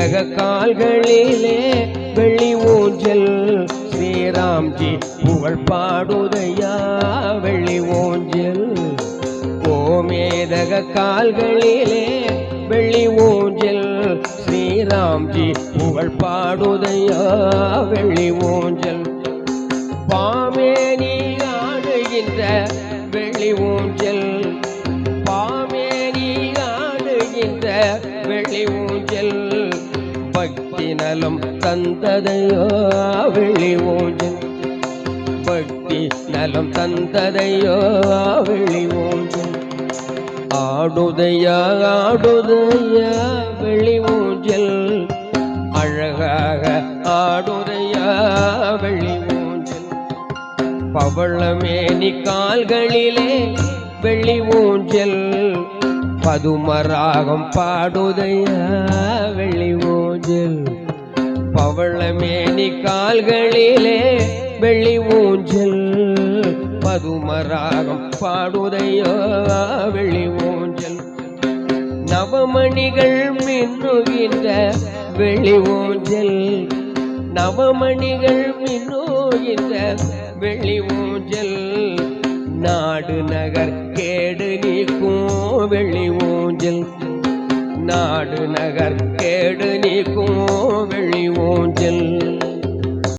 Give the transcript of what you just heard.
மேதக கால்களிலே வெள்ளி ஊஞ்சல். ஸ்ரீராம்ஜி புகழ் பாடுதையா வெள்ளி ஊஞ்சல். ஓமேதக கால்களிலே வெள்ளி ஊஞ்சல். ஸ்ரீராம்ஜி புகழ் பாடுதையா வெள்ளி ஊஞ்சல். பாமே நீ ஆடுகின்ற வெள்ளி ஊஞ்சல் பக்தி நலம் தந்ததையோ வெள்ளி ஊஞ்சல் பக்தி நலம் தந்ததையோ வெள்ளி ஊஞ்சல் ஆடுதையா ஆடுதையா வெள்ளி ஊஞ்சல் அழகாக ஆடுதையா வெள்ளி ஊஞ்சல் பவளமேனி கால்களிலே வெள்ளி ஊஞ்சல் பதுமராகம் பாடுதையா வெள்ளி ஊஞ்சல். பவளமேனி கால்களிலே வெள்ளி ஊஞ்சல். பதுமராகம் பாடுதையா வெள்ளி ஊஞ்சல். நவமணிகள் மின்னுகின்ற வெள்ளி ஊஞ்சல். நவமணிகள் மின்னுகின்ற வெள்ளி ஊஞ்சல். நாடு நகர் கேடு நீக்கும் வெள்ளி ஊஞ்சல். நாடு நகர் கேடு நீக்கும் வெள்ளி ஊஞ்சல்.